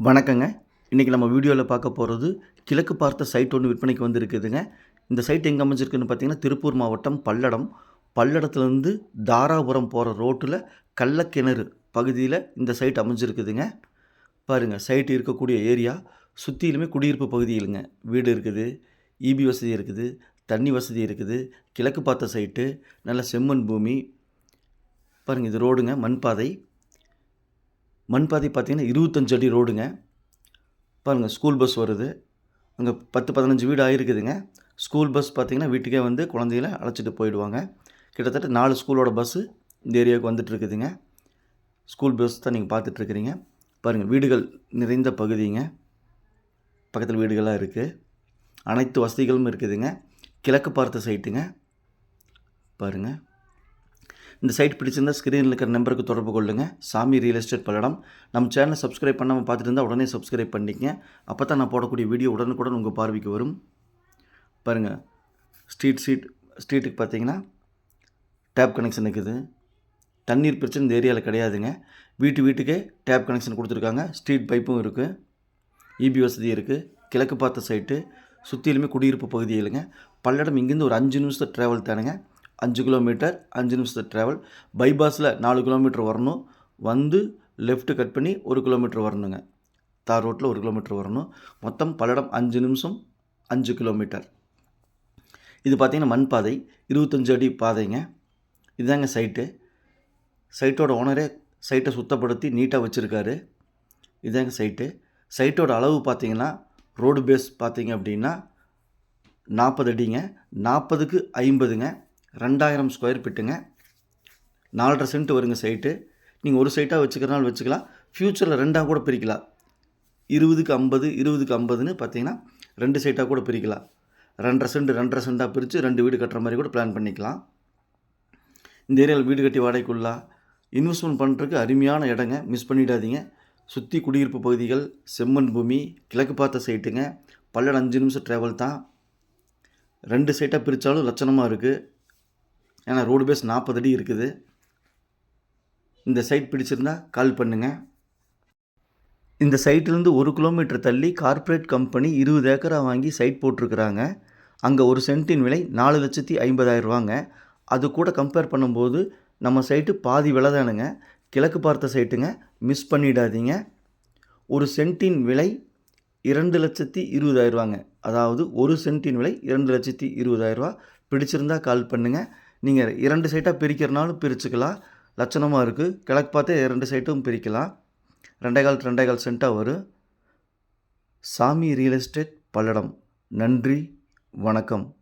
வணக்கங்க. இன்றைக்கி நம்ம வீடியோவில் பார்க்க போகிறது கிழக்கு பார்த்த சைட் ஒன்று விற்பனைக்கு வந்திருக்குதுங்க. இந்த சைட் எங்கே அமைஞ்சிருக்குன்னு பார்த்தீங்கன்னா திருப்பூர் மாவட்டம் பல்லடம். பல்லடத்துலேருந்து தாராபுரம் போகிற ரோட்டில் கள்ளக்கிணறு பகுதியில் இந்த சைட் அமைஞ்சிருக்குதுங்க. பாருங்கள் சைட் இருக்கக்கூடிய ஏரியா சுற்றிலுமே குடியிருப்பு பகுதியிலுங்க வீடு இருக்குது இபி வசதி இருக்குது தண்ணி வசதி இருக்குது கிழக்கு பார்த்த சைட்டு நல்ல செம்மண் பூமி. பாருங்கள் இது ரோடுங்க மண் பாதை மண் பாதை பார்த்திங்கன்னா இருபத்தஞ்சு அடி ரோடுங்க. பாருங்கள் ஸ்கூல் பஸ் வருது. அங்கே பத்து பதினஞ்சு வீடு ஆகிருக்குதுங்க ஸ்கூல் பஸ் பார்த்திங்கன்னா வீட்டுக்கே வந்து குழந்தைகள அழைச்சிட்டு போயிடுவாங்க. கிட்டத்தட்ட நாலு ஸ்கூலோட பஸ்ஸு இந்த ஏரியாவுக்கு வந்துட்டு இருக்குதுங்க ஸ்கூல் பஸ் தான் நீங்கள் பார்த்துட்ருக்குறீங்க பாருங்கள் வீடுகள் நிறைந்த பகுதிங்க. பக்கத்தில் வீடுகளாக இருக்குது அனைத்து வசதிகளும் இருக்குதுங்க. கிழக்கு பார்த்த சைட்டுங்க. பாருங்கள் இந்த சைட் பிடிச்சிருந்தால் ஸ்க்ரீனில் இருக்கிற நம்பருக்கு தொடர்பு கொள்ளுங்கள் சாமி ரியல் எஸ்டேட் பல்லடம். நம்ம சேனலை சப்ஸ்கிரைப் பண்ணாமல் பார்த்துட்டு இருந்தால் உடனே சப்ஸ்கிரைப் பண்ணிக்கங்க. அப்போ தான் நான் போடக்கூடிய வீடியோ உடனுக்குடன் உங்கள் பார்வைக்கு வரும். பாருங்கள் ஸ்ட்ரீட் ஸ்ட்ரீட் ஸ்ட்ரீட்டுக்கு பார்த்தீங்கன்னா டேப் கனெக்ஷன் இருக்குது. தண்ணீர் பிரச்சனை இந்த ஏரியாவில் கிடையாதுங்க. வீட்டு வீட்டுக்கே டேப் கனெக்ஷன் கொடுத்துருக்காங்க. ஸ்ட்ரீட் பைப்பும் இருக்குது இபி வசதி இருக்குது கிழக்கு பார்த்த சைட்டு சுற்றிலுமே குடியிருப்பு பகுதி இல்லைங்க பல்லடம் இங்கேருந்து ஒரு அஞ்சு நிமிஷம் ட்ராவல் தானுங்க. அஞ்சு கிலோமீட்டர் அஞ்சு நிமிஷத்து ட்ராவல் பைபாஸில் நாலு கிலோமீட்டர் வரணும். வந்து லெஃப்ட்டு கட் பண்ணி ஒரு கிலோமீட்டர் வரணுங்க. தார் ரோட்டில் ஒரு கிலோமீட்டர் வரணும். மொத்தம் பல்லடம் அஞ்சு நிமிஷம் அஞ்சு கிலோமீட்டர் இது பார்த்திங்கன்னா மண் பாதை. இருபத்தஞ்சு அடி பாதைங்க. இதுதாங்க சைட்டு சைட்டோட ஓனரே சைட்டை சுத்தப்படுத்தி நீட்டாக வச்சுருக்காரு. இதாங்க சைட்டு சைட்டோட அளவு பார்த்தீங்கன்னா ரோடு பேஸ் பார்த்திங்க அப்படின்னா நாற்பது அடிங்க. நாற்பதுக்கு ஐம்பதுங்க. ரெண்டாயிரம் ஸ்கொயர் ஃபீட்டுங்க நாலரை சென்ட் வருங்க சைட்டு நீங்கள் ஒரு சைட்டாக வச்சுக்கிறனாலும் வச்சுக்கலாம். ஃப்யூச்சரில் ரெண்டாக கூட பிரிக்கலாம். இருபதுக்கு ஐம்பது இருபதுக்கு ஐம்பதுன்னு பார்த்தீங்கன்னா ரெண்டு சைட்டாக கூட பிரிக்கலாம். ரெண்டரை சென்ட் ரெண்டரை சென்ட்டாக பிரித்து ரெண்டு வீடு கட்டுற மாதிரி கூட பிளான் பண்ணிக்கலாம். இந்த ஏரியாவில் வீடு கட்டி வாடகைக்குள்ளா. இன்வெஸ்ட்மெண்ட் பண்ணுறதுக்கு அருமையான இடங்க. மிஸ் பண்ணிடாதீங்க. சுற்றி குடியிருப்பு பகுதிகள் செம்மண் பூமி கிழக்கு பார்த்த சைட்டுங்க பல்லடம் அஞ்சு நிமிஷம் ட்ராவல் தான். ரெண்டு சைட்டாக பிரித்தாலும் லட்சணமாக இருக்குது ஏன்னா ரோடு பேஸ் நாற்பது அடி இருக்குது. இந்த சைட் பிடிச்சிருந்தா கால் பண்ணுங்கள் இந்த சைட்லேருந்து ஒரு கிலோமீட்டர் தள்ளி கார்ப்பரேட் கம்பெனி இருபது ஏக்கரா வாங்கி சைட் போட்டிருக்கிறாங்க. அங்கே ஒரு சென்ட்டின் விலை நாலு லட்சத்தி ஐம்பதாயிரம் ரூபாங்க. அது கூட கம்பேர் பண்ணும்போது நம்ம சைட்டு பாதி விலை தானுங்க. கிழக்கு பார்த்த சைட்டுங்க மிஸ் பண்ணிடாதீங்க. ஒரு சென்ட்டின் விலை இரண்டு லட்சத்தி இருபதாயிரரூவாங்க அதாவது ஒரு சென்ட்டின் விலை இரண்டு லட்சத்தி இருபதாயிரரூவா பிடிச்சிருந்தா கால் பண்ணுங்கள் நீங்கள் இரண்டு சைட்டாக பிரிக்கிறனாலும் பிரிச்சுக்கலாம். லட்சணமாக இருக்குது கிழக்கு பார்த்தே இரண்டு சைட்டும் பிரிக்கலாம். ரெண்டே கால் ரெண்டே கால் சென்ட்டாக வரும். சாமி ரியல் எஸ்டேட் பல்லடம். நன்றி. வணக்கம்.